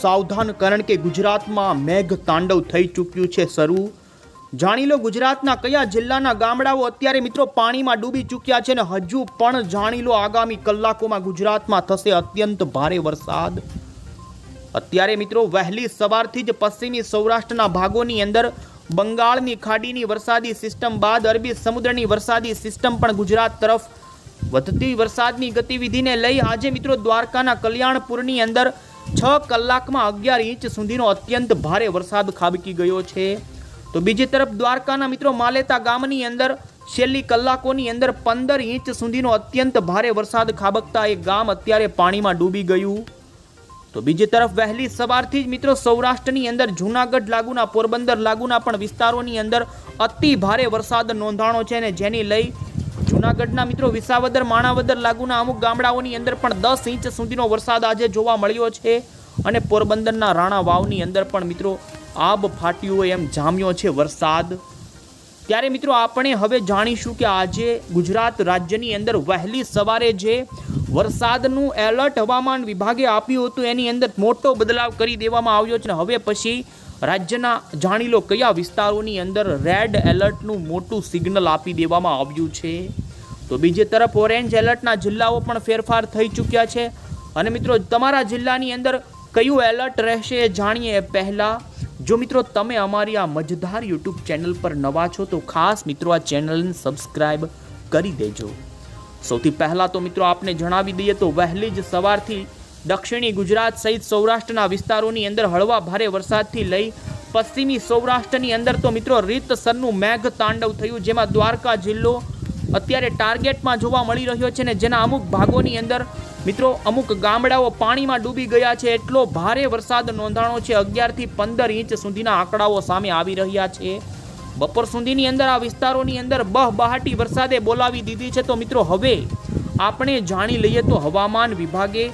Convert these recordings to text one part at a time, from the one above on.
સાવધાન કારણ કે ગુજરાતમાં મેઘ તાંડવ થઈ ચૂક્યું છે શરૂ. જાણી લો ગુજરાતના કયા જિલ્લાના ગામડાઓ અત્યારે મિત્રો પાણીમાં ડૂબી ચૂક્યા છે અને હજુ પણ જાણી લો આગામી કલાકોમાં ગુજરાતમાં થશે અત્યંત ભારે વરસાદ. અત્યારે મિત્રો વહેલી સવારથી જ પશ્ચિમી સૌરાષ્ટ્રના ભાગોની અંદર બંગાળની ખાડીની વરસાદી સિસ્ટમ બાદ અરબી સમુદ્રની વરસાદી સિસ્ટમ પણ ગુજરાત તરફ વધતી વરસાદની ગતિવિધિને લઈ આજે મિત્રો દ્વારકાના કલ્યાણપુરની અંદર છ કલાકમાં અગિયાર ઇંચ સુધીનો અત્યંત ભારે વરસાદ ખાબકી ગયો છે. તો બીજી તરફ દ્વારકાના મિત્રો માલેતા ગામની અંદર છેલ્લી કલાકોની અંદર પંદર ઇંચ સુધીનો અત્યંત ભારે વરસાદ ખાબકતા એ ગામ અત્યારે પાણીમાં ડૂબી ગયું. તો બીજી તરફ વહેલી સવારથી જ મિત્રો સૌરાષ્ટ્રની અંદર જૂનાગઢ લાગુના, પોરબંદર લાગુના પણ વિસ્તારોની અંદર અતિ ભારે વરસાદ નોંધાણો છે અને જેની લઈ જૂનાગઢના મિત્રો વિસાવદર, માણાવદર લાગુના અમુક ગામડાઓની અંદર પણ દસ ઇંચ સુધીનો વરસાદ આજે જોવા મળ્યો છે અને પોરબંદરના રાણા વાવની અંદર પણ મિત્રો આબ ફાટ્યું હોય એમ જામ્યો છે વરસાદ. ત્યારે મિત્રો આપણે હવે જાણીશું કે આજે ગુજરાત રાજ્યની અંદર વહેલી સવારે જે વરસાદનું એલર્ટ હવામાન વિભાગે આપ્યું હતું એની અંદર મોટો બદલાવ કરી દેવામાં આવ્યો છે અને હવે પછી રાજ્યના જાણી લો કયા વિસ્તારોની અંદર રેડ એલર્ટનું મોટું સિગ્નલ આપી દેવામાં આવ્યું છે. તો બીજી તરફ ઓરેન્જ એલર્ટના જિલ્લાઓ પણ ફેરફાર થઈ ચૂક્યા છે. અને મિત્રો, તમારા જિલ્લાની અંદર કયું એલર્ટ રહેશે એ જાણીએ પહેલાં. જો મિત્રો, તમે અમારી આ મજધાર યુટ્યુબ ચેનલ પર નવા છો, તો ખાસ મિત્રો આ ચેનલને સબસ્ક્રાઈબ કરી દેજો. સૌથી પહેલાં તો મિત્રો, આપને જણાવી દઈએ તો વહેલી જ સવારથી દક્ષિણી ગુજરાત સહિત સૌરાષ્ટ્રના વિસ્તારોની અંદર હળવા ભારે વરસાદથી લઈ પશ્ચિમી સૌરાષ્ટ્રની અંદર તો મિત્રો, રીતસરનું મેઘ તાંડવ થયું, જેમાં દ્વારકા જિલ્લો અત્યારે ટાર્ગેટમાં જોવા મળી રહ્યો છે ને જેના અમુક ભાગોની અંદર મિત્રો અમુક ગામડાઓ પાણીમાં ડૂબી ગયા છે. એટલો ભારે વરસાદ નોંધાણો છે. અગિયારથી પંદર ઇંચ સુધીના આંકડાઓ સામે આવી રહ્યા છે. બપોર સુધીની અંદર આ વિસ્તારોની અંદર બહ બહાટી વરસાદે બોલાવી દીધી છે. તો મિત્રો હવે આપણે જાણી લઈએ તો હવામાન વિભાગે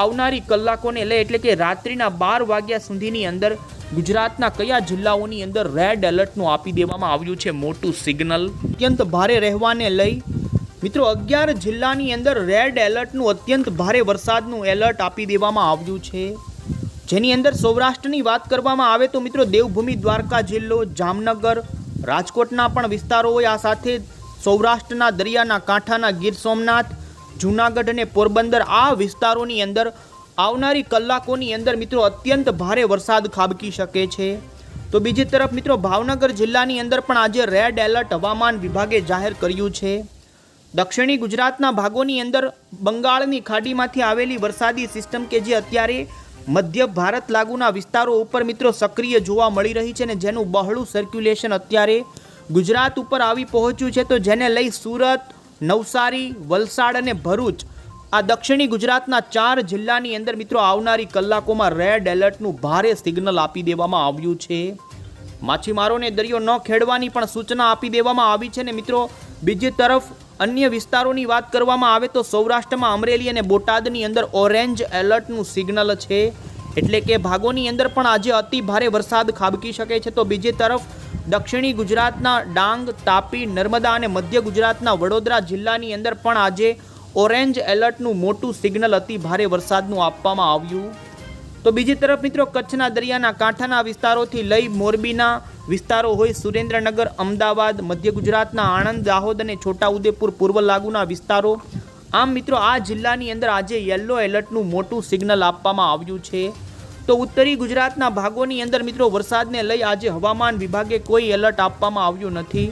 આવનારી કલાકોને લઈ એટલે કે રાત્રિના બાર વાગ્યા સુધીની અંદર ગુજરાતના કયા જિલ્લાઓની અંદર રેડ એલર્ટનું આપી દેવામાં આવ્યું છે? મોટું સિગ્નલ અત્યંત ભારે રહેવાને લઈ મિત્રો, અગિયાર જિલ્લાની અંદર રેડ એલર્ટનું અત્યંત ભારે વરસાદનું એલર્ટ આપી દેવામાં આવ્યું છે. જેની અંદર સૌરાષ્ટ્રની વાત કરવામાં આવે તો મિત્રો, દેવભૂમિ, દ્વારકા જિલ્લો, જામનગર, રાજકોટના પણ વિસ્તારો હોય. આ સાથે સૌરાષ્ટ્રના દરિયાના કાંઠાના ગીર સોમનાથ, જૂનાગઢ અને પોરબંદર આ વિસ્તારોની અંદર આવનારી કલાકોની અંદર મિત્રો અત્યંત ભારે વરસાદ ખાબકી શકે છે. તો બીજી તરફ મિત્રો ભાવનગર જિલ્લાની અંદર પણ આજે રેડ એલર્ટ હવામાન વિભાગે જાહેર કર્યું છે. દક્ષિણી ગુજરાતના ભાગોની અંદર બંગાળની ખાડીમાંથી આવેલી વરસાદી સિસ્ટમ કે જે અત્યારે મધ્ય ભારત લાગુના વિસ્તારો ઉપર મિત્રો સક્રિય જોવા મળી રહી છે ને જેનું બહોળું સર્ક્યુલેશન અત્યારે ગુજરાત ઉપર આવી પહોંચ્યું છે. તો જેને લઈ સુરત, નવસારી, વલસાડ અને ભરૂચ આ દક્ષિણી ગુજરાતના ચાર જિલ્લાની અંદર મિત્રો આવનારી કલાકોમાં રેડ એલર્ટનું ભારે સિગ્નલ આપી દેવામાં આવ્યું છે. માછીમારોને દરિયો ન ખેડવાની પણ સૂચના આપી દેવામાં આવી છે ને મિત્રો, બીજી તરફ અન્ય વિસ્તારોની વાત કરવામાં આવે તો સૌરાષ્ટ્રમાં અમરેલી અને બોટાદની અંદર ઓરેન્જ એલર્ટનું સિગ્નલ છે. એટલે કે ભાગોની અંદર પણ આજે અતિ ભારે વરસાદ ખાબકી શકે છે. તો બીજી તરફ દક્ષિણી ગુજરાતના ડાંગ, તાપી, નર્મદા અને મધ્ય ગુજરાતના વડોદરા જિલ્લાની અંદર પણ આજે ઓરેન્જ એલર્ટનું મોટું સિગ્નલ અતિ ભારે વરસાદનું આપવામાં આવ્યું. તો બીજી તરફ મિત્રો, કચ્છના દરિયાના કાંઠાના વિસ્તારોથી લઈ મોરબીના વિસ્તારો હોય સુરેન્દ્રનગર, અમદાવાદ, મધ્ય ગુજરાતના આણંદ, દાહોદ અને છોટાઉદેપુર પૂર્વ લાગુના વિસ્તારો. આમ મિત્રો, આ જિલ્લાની અંદર આજે યલો એલર્ટનું મોટું સિગ્નલ આપવામાં આવ્યું છે. તો ઉત્તરી ગુજરાતના ભાગોની અંદર મિત્રો, વરસાદને લઈ આજે હવામાન વિભાગે કોઈ એલર્ટ આપવામાં આવ્યું નથી.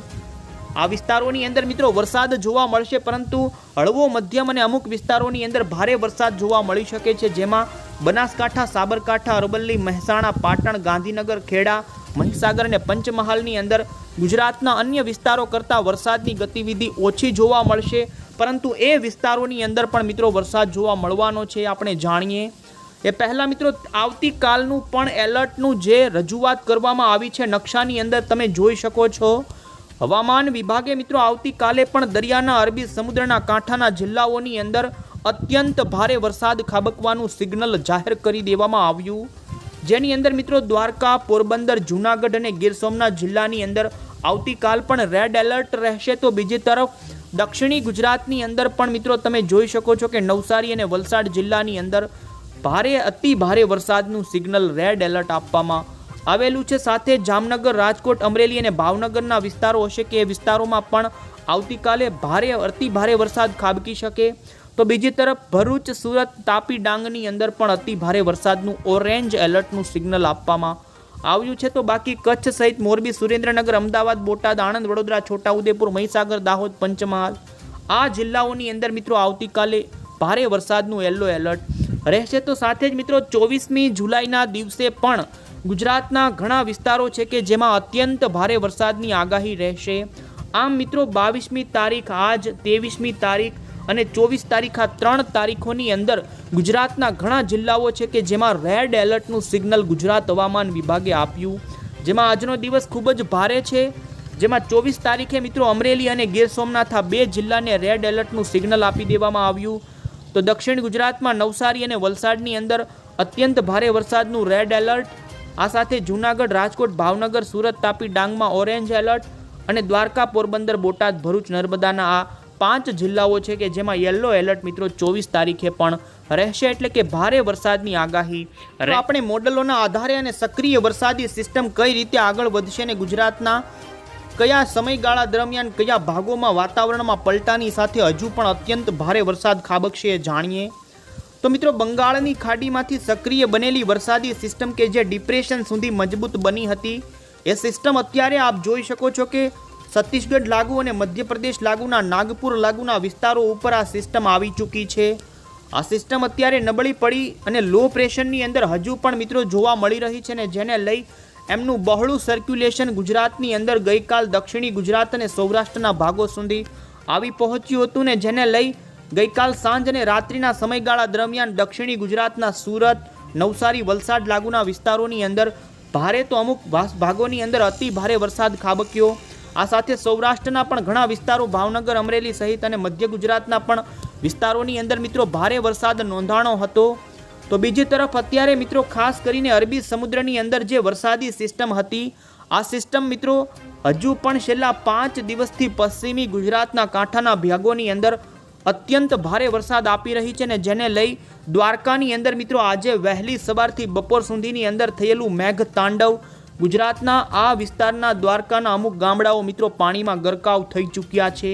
આ વિસ્તારોની અંદર મિત્રો વરસાદ જોવા મળશે, પરંતુ હળવો મધ્યમ અને અમુક વિસ્તારોની અંદર ભારે વરસાદ જોવા મળી શકે છે, જેમાં બનાસકાંઠા, સાબરકાંઠા, અરવલ્લી, મહેસાણા, પાટણ, ગાંધીનગર, ખેડા, મહીસાગર અને પંચમહાલની અંદર ગુજરાતના અન્ય વિસ્તારો કરતાં વરસાદની ગતિવિધિ ઓછી જોવા મળશે, પરંતુ એ વિસ્તારોની અંદર પણ મિત્રો વરસાદ જોવા મળવાનો છે, આપણે જાણીએ. એ પહેલાં મિત્રો આવતીકાલનું પણ એલર્ટનું જે રજૂઆત કરવામાં આવી છે, નકશાની અંદર તમે જોઈ શકો છો. હવામાન વિભાગે મિત્રો આવતીકાલે પણ દરિયાના અરબી સમુદ્રના કાંઠાના જિલ્લાઓની અંદર અત્યંત ભારે વરસાદ ખાબકવાનું સિગ્નલ જાહેર કરી દેવામાં આવ્યું. જેની અંદર મિત્રો દ્વારકા, પોરબંદર, જૂનાગઢ અને ગીર સોમનાથ જિલ્લાની અંદર આવતીકાલ પણ રેડ એલર્ટ રહેશે તો બીજી તરફ દક્ષિણી ગુજરાતની અંદર પણ મિત્રો તમે જોઈ શકો છો કે નવસારી અને વલસાડ જિલ્લાની અંદર ભારે અતિ ભારે વરસાદનું સિગ્નલ રેડ એલર્ટ આપવામાં આવેલું છે. સાથે જામનગર, રાજકોટ, અમરેલી અને ભાવનગરના વિસ્તારો હશે કે એ વિસ્તારોમાં પણ આવતીકાલે ભારે, અતિ ભારે વરસાદ ખાબકી શકે. તો બીજી તરફ, ભરૂચ, સુરત, તાપી, ડાંગની અંદર પણ અતિ ભારે વરસાદનું ઓરેન્જ એલર્ટનું સિગ્નલ આપવામાં આવ્યું છે. તો બાકી કચ્છ સહિત મોરબી, સુરેન્દ્રનગર, અમદાવાદ, બોટાદ, આણંદ, વડોદરા, છોટાઉદેપુર, મહીસાગર, દાહોદ, પંચમહાલ આ જિલ્લાઓની અંદર મિત્રો આવતીકાલે ભારે વરસાદનું યલો એલર્ટ રહેશે. તો સાથે જ મિત્રો ચોવીસમી જુલાઈના દિવસે પણ ગુજરાતના ઘણા વિસ્તારો છે કે જેમાં અત્યંત ભારે વરસાદની આગાહી રહેશે. આમ મિત્રો, બાવીસમી તારીખ આજ, ત્રેવીસમી તારીખ અને ચોવીસ તારીખ આ ત્રણ તારીખોની અંદર ગુજરાતના ઘણા જિલ્લાઓ છે કે જેમાં રેડ એલર્ટનું સિગ્નલ ગુજરાત હવામાન વિભાગે આપ્યું. જેમાં આજનો દિવસ ખૂબ જ ભારે છે. જેમાં ચોવીસ તારીખે મિત્રો અમરેલી અને ગીર સોમનાથ આ બે જિલ્લાને રેડ એલર્ટનું સિગ્નલ આપી દેવામાં આવ્યું. તો દક્ષિણ ગુજરાતમાં નવસારી અને વલસાડની અંદર અત્યંત ભારે વરસાદનું રેડ એલર્ટ આ સાથે જૂનાગઢ રાજકોટ ભાવનગર સુરત તાપી ડાંગમાં ઓરેન્જ એલર્ટ અને દ્વારકા પોરબંદર બોટાદ ભરૂચ નર્મદાના આ પાંચ જિલ્લાઓ છે કે જેમાં યલો એલર્ટ મિત્રો ચોવીસ તારીખે પણ રહેશે એટલે કે ભારે વરસાદની આગાહી. આપણે મોડલોના આધારે અને સક્રિય વરસાદી સિસ્ટમ કઈ રીતે આગળ વધશે ને ગુજરાતના કયા સમયગાળા દરમિયાન કયા ભાગોમાં વાતાવરણમાં પલટાની સાથે હજુ પણ અત્યંત ભારે વરસાદ ખાબકશે એ જાણીએ. તો મિત્રો, બંગાળની ખાડીમાંથી સક્રિય બનેલી વરસાદી સિસ્ટમ કે જે ડિપ્રેશન સુધી મજબૂત બની હતી, એ સિસ્ટમ અત્યારે આપ જોઈ શકો છો કે છત્તીસગઢ લાગુ અને મધ્યપ્રદેશ લાગુના, નાગપુર લાગુના વિસ્તારો ઉપર આ સિસ્ટમ આવી ચૂકી છે. આ સિસ્ટમ અત્યારે નબળી પડી અને લો પ્રેશરની અંદર હજુ પણ મિત્રો જોવા મળી રહી છે ને જેને લઈ એમનું બહોળું સર્ક્યુલેશન ગુજરાતની અંદર ગઈકાલ દક્ષિણી ગુજરાત અને સૌરાષ્ટ્રના ભાગો સુધી આવી પહોંચ્યું હતું ને જેને લઈ ગઈકાલ સાંજ અને રાત્રિના સમયગાળા દરમિયાન દક્ષિણી ગુજરાતના સુરત, નવસારી, વલસાડ લાગુના વિસ્તારોની અંદર ભારે તો અમુક ભાગોની અંદર અતિ ભારે વરસાદ ખાબક્યો. આ સાથે સૌરાષ્ટ્રના પણ ઘણા વિસ્તારો, ભાવનગર, અમરેલી સહિત અને મધ્ય ગુજરાતના પણ વિસ્તારોની અંદર મિત્રો ભારે વરસાદ નોંધાણો હતો. તો બીજી તરફ અત્યારે મિત્રો ખાસ કરીને અરબી સમુદ્રની અંદર જે વરસાદી સિસ્ટમ હતી, આ સિસ્ટમ મિત્રો હજુ પણ છેલ્લા પાંચ દિવસથી પશ્ચિમી ગુજરાતના કાંઠાના ભાગોની અંદર અત્યંત ભારે વરસાદ આપી રહી છે ને જેને લઈ દ્વારકાની અંદર મિત્રો આજે વહેલી સવારથી બપોર સુધીની અંદર થયેલું મેઘ તાંડવ, ગુજરાતના આ વિસ્તારના દ્વારકાના અમુક ગામડાઓ મિત્રો પાણીમાં ગરકાવ થઈ ચૂક્યા છે.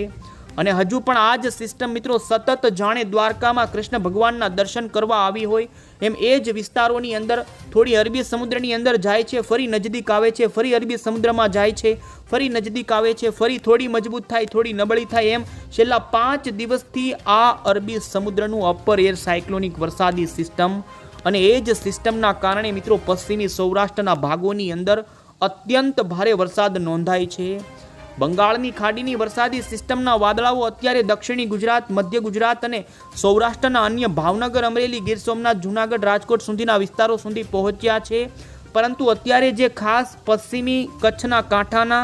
અને હજુ પણ આ જ સિસ્ટમ મિત્રો સતત જાણે દ્વારકામાં કૃષ્ણ ભગવાનના દર્શન કરવા આવી હોય, એમ એ જ વિસ્તારોની અંદર થોડી અરબી સમુદ્રની અંદર જાય છે, ફરી નજદીક આવે છે, ફરી અરબી સમુદ્રમાં જાય છે, ફરી નજદીક આવે છે, ફરી થોડી મજબૂત થાય, થોડી નબળી થાય એમ છેલ્લા પાંચ દિવસથી આ અરબી સમુદ્રનું અપર એર સાયક્લોનિક વરસાદી સિસ્ટમ અને એ જ સિસ્ટમના કારણે મિત્રો પશ્ચિમી સૌરાષ્ટ્રના ભાગોની અંદર અત્યંત ભારે વરસાદ નોંધાય છે. બંગાળની ખાડીની વરસાદી સિસ્ટમના વાદળાઓ અત્યારે દક્ષિણી ગુજરાત, મધ્ય ગુજરાત અને સૌરાષ્ટ્રના અન્ય ભાવનગર, અમરેલી, ગીર સોમનાથ, જૂનાગઢ, રાજકોટ સુધીના વિસ્તારો સુધી પહોંચ્યા છે. પરંતુ અત્યારે જે ખાસ પશ્ચિમી કચ્છના કાંઠાના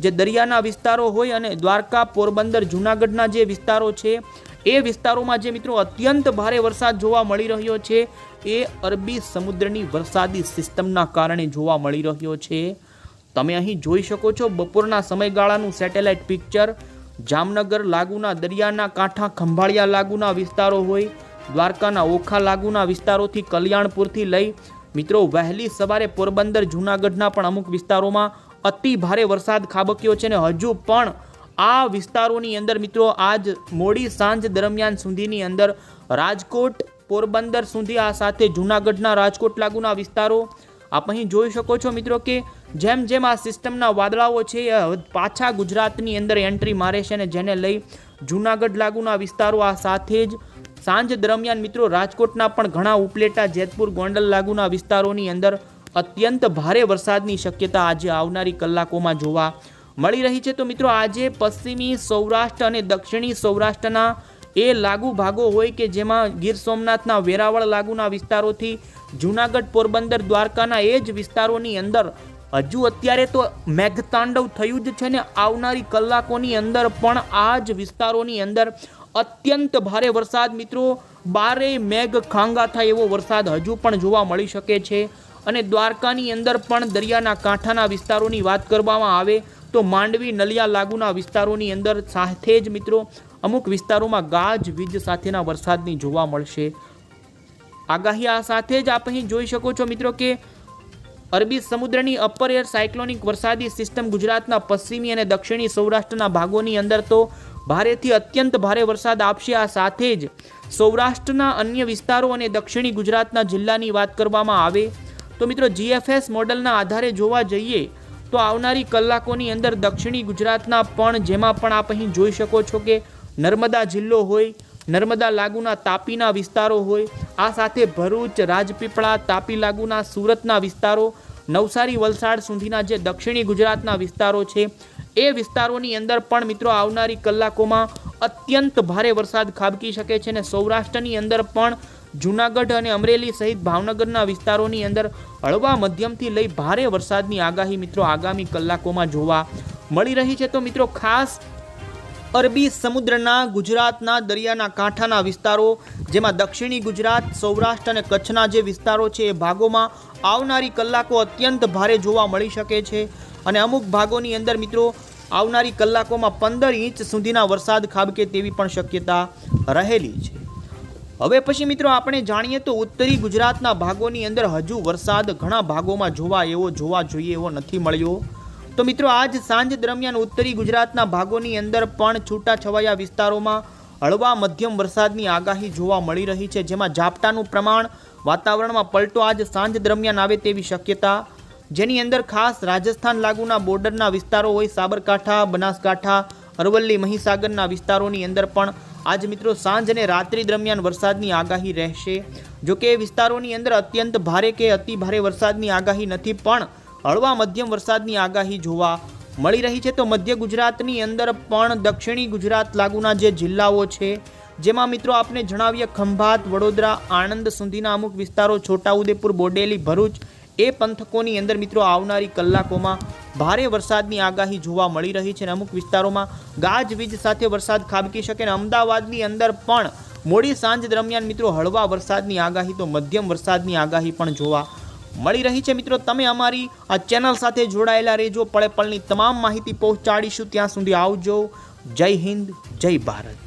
જે દરિયાના વિસ્તારો હોય અને દ્વારકા, પોરબંદર, જૂનાગઢના જે વિસ્તારો છે, એ વિસ્તારોમાં જે મિત્રો અત્યંત ભારે વરસાદ જોવા મળી રહ્યો છે, એ અરબી સમુદ્રની વરસાદી સિસ્ટમના કારણે જોવા મળી રહ્યો છે. તમે અહીં જોઈ શકો છો બપોરના સમયગાળાનું સેટેલાઇટ પિક્ચર. જામનગર લાગુના દરિયાના કાંઠા, ખંભાળિયા લાગુના વિસ્તારો હોય, દ્વારકાના ઓખા લાગુના વિસ્તારોથી કલ્યાણપુરથી લઈ, મિત્રો, વહેલી સવારે પોરબંદર, જૂનાગઢના પણ અમુક વિસ્તારોમાં અતિ ભારે વરસાદ ખાબક્યો છે ને હજુ પણ આ વિસ્તારોની અંદર, મિત્રો, આજ મોડી સાંજ દરમિયાન સુધીની અંદર રાજકોટ, પોરબંદર સુધી આ સાથે જૂનાગઢના રાજકોટ લાગુના વિસ્તારો આપ અહીં જોઈ શકો છો મિત્રો કે જેમ જેમ આ સિસ્ટમના વાદળાઓ છે, એ પાછા ગુજરાતની અંદર એન્ટ્રી મારે છે અને જેને લઈ જૂનાગઢ લાગુના વિસ્તારો આ સાથે જ સાંજ દરમિયાન મિત્રો રાજકોટના પણ ઘણા ઉપલેટા, જેતપુર, ગોંડલ લાગુના વિસ્તારોની અંદર અત્યંત ભારે વરસાદની શક્યતા આજે આવનારી કલાકોમાં જોવા મળી રહી છે. તો મિત્રો આજે પશ્ચિમી સૌરાષ્ટ્ર અને દક્ષિણી સૌરાષ્ટ્રના એ લાગુ ભાગો હોય કે જેમાં ગીર સોમનાથના વેરાવળ લાગુના વિસ્તારોથી જૂનાગઢ પોરબંદર દ્વારકાના એ જ વિસ્તારોની અંદર હજુ અત્યારે તો મેઘતાંડવ થયું જ છે ને આવનારી કલાકોની અંદર પણ આ જ વિસ્તારોની અંદર અત્યંત ભારે વરસાદ. મિત્રો, બારે મેઘ ખાંગા થાય એવો વરસાદ હજુ પણ જોવા મળી શકે છે અને દ્વારકાની અંદર પણ દરિયાના કાંઠાના વિસ્તારોની વાત કરવામાં આવે તો માંડવી, નલિયા લાગુના વિસ્તારોની અંદર સાથે જ મિત્રો અમુક વિસ્તારોમાં ગાજ વીજ સાથેના વરસાદની જોવા મળશે. આગાહી આ સાથે જ આપ અહીં જોઈ શકો છો મિત્રો કે અરબી સમુદ્રની અપર એર સાયક્લોનિક વરસાદી સિસ્ટમ ગુજરાતના પશ્ચિમી અને દક્ષિણી સૌરાષ્ટ્રના ભાગોની અંદર તો ભારેથી અત્યંત ભારે વરસાદ આપશે. આ સાથે જ સૌરાષ્ટ્રના અન્ય વિસ્તારો અને દક્ષિણી ગુજરાતના જિલ્લાની વાત કરવામાં આવે તો મિત્રો જીએફએસ મોડલના આધારે જોવા જઈએ તો આવનારી કલાકોની અંદર દક્ષિણી ગુજરાતના પણ જેમાં પણ આપ અહીં જોઈ શકો છો કે નર્મદા જિલ્લો હોય નર્મદા લાગુના તાપીના વિસ્તારો હોય, આ સાથે ભરૂચ, રાજપીપળા, તાપી લાગુના સુરતના વિસ્તારો, નવસારી, વલસાડ સુધીના જે દક્ષિણી ગુજરાતના વિસ્તારો છે, એ વિસ્તારોની અંદર પણ મિત્રો આવનારી કલાકોમાં અત્યંત ભારે વરસાદ ખાબકી શકે છે અને સૌરાષ્ટ્રની અંદર પણ જૂનાગઢ અને અમરેલી સહિત ભાવનગરના વિસ્તારોની અંદર હળવા મધ્યમથી લઈ ભારે વરસાદની આગાહી મિત્રો આગામી કલાકોમાં જોવા મળી રહી છે. તો મિત્રો ખાસ અરબી સમુદ્રના ગુજરાતના દરિયાના કાંઠાના વિસ્તારો, જેમાં દક્ષિણી ગુજરાત, સૌરાષ્ટ્ર અને કચ્છના જે વિસ્તારો છે એ ભાગોમાં આવનારી કલાકો અત્યંત ભારે જોવા મળી શકે છે. અને અમુક ભાગોની અંદર મિત્રો, આવનારી કલાકોમાં પંદર ઇંચ સુધીના વરસાદ ખાબકે તેવી પણ શક્યતા રહેલી છે. હવે પછી મિત્રો આપણે જાણીએ તો ઉત્તરી ગુજરાતના ભાગોની અંદર હજુ વરસાદ ઘણા ભાગોમાં જોવા એવો જોવા જોઈએ એવો નથી મળ્યો. તો મિત્રો, આજ સાંજ દરમિયાન ઉત્તરી ગુજરાતના ભાગોની અંદર પણ છૂટાછવાયા વિસ્તારોમાં હળવા મધ્યમ વરસાદની આગાહી જોવા મળી રહી છે, જેમાં ઝાપટાનું પ્રમાણ વાતાવરણમાં પલટો આજ સાંજ દરમિયાન આવે તેવી શક્યતા. જેની અંદર ખાસ રાજસ્થાન લાગુના બોર્ડરના વિસ્તારો હોય, સાબરકાંઠા, બનાસકાંઠા, અરવલ્લી, મહીસાગરના વિસ્તારોની અંદર પણ આજ મિત્રો સાંજ અને રાત્રિ દરમિયાન વરસાદની આગાહી રહેશે. જોકે એ વિસ્તારોની અંદર અત્યંત ભારે કે અતિ ભારે વરસાદની આગાહી નથી, પણ હળવા મધ્યમ વરસાદની આગાહી જોવા મળી રહી છે. તો મધ્ય ગુજરાતની અંદર પણ દક્ષિણી ગુજરાત લાગુના જે જિલ્લાઓ છે, જેમાં મિત્રો આપને જણાવીએ ખંભાત, વડોદરા, આણંદ સુધીના અમુક વિસ્તારો, છોટાઉદેપુર, બોડેલી, ભરૂચ, એ પંથકોની અંદર મિત્રો આવનારી કલાકોમાં ભારે વરસાદની આગાહી જોવા મળી રહી છે અને અમુક વિસ્તારોમાં ગાજવીજ સાથે વરસાદ ખાબકી શકે અને અમદાવાદની અંદર પણ મોડી સાંજ દરમિયાન મિત્રો હળવા વરસાદની આગાહી, તો મધ્યમ વરસાદની આગાહી પણ જોવા મળી રહી છે. મિત્રો, તમે અમારી આ ચેનલ સાથે જોડાયેલા રહેજો. પળે પળની તમામ માહિતી પહોંચાડીશું. ત્યાં સુધી આવજો. જય હિન્દ, જય ભારત.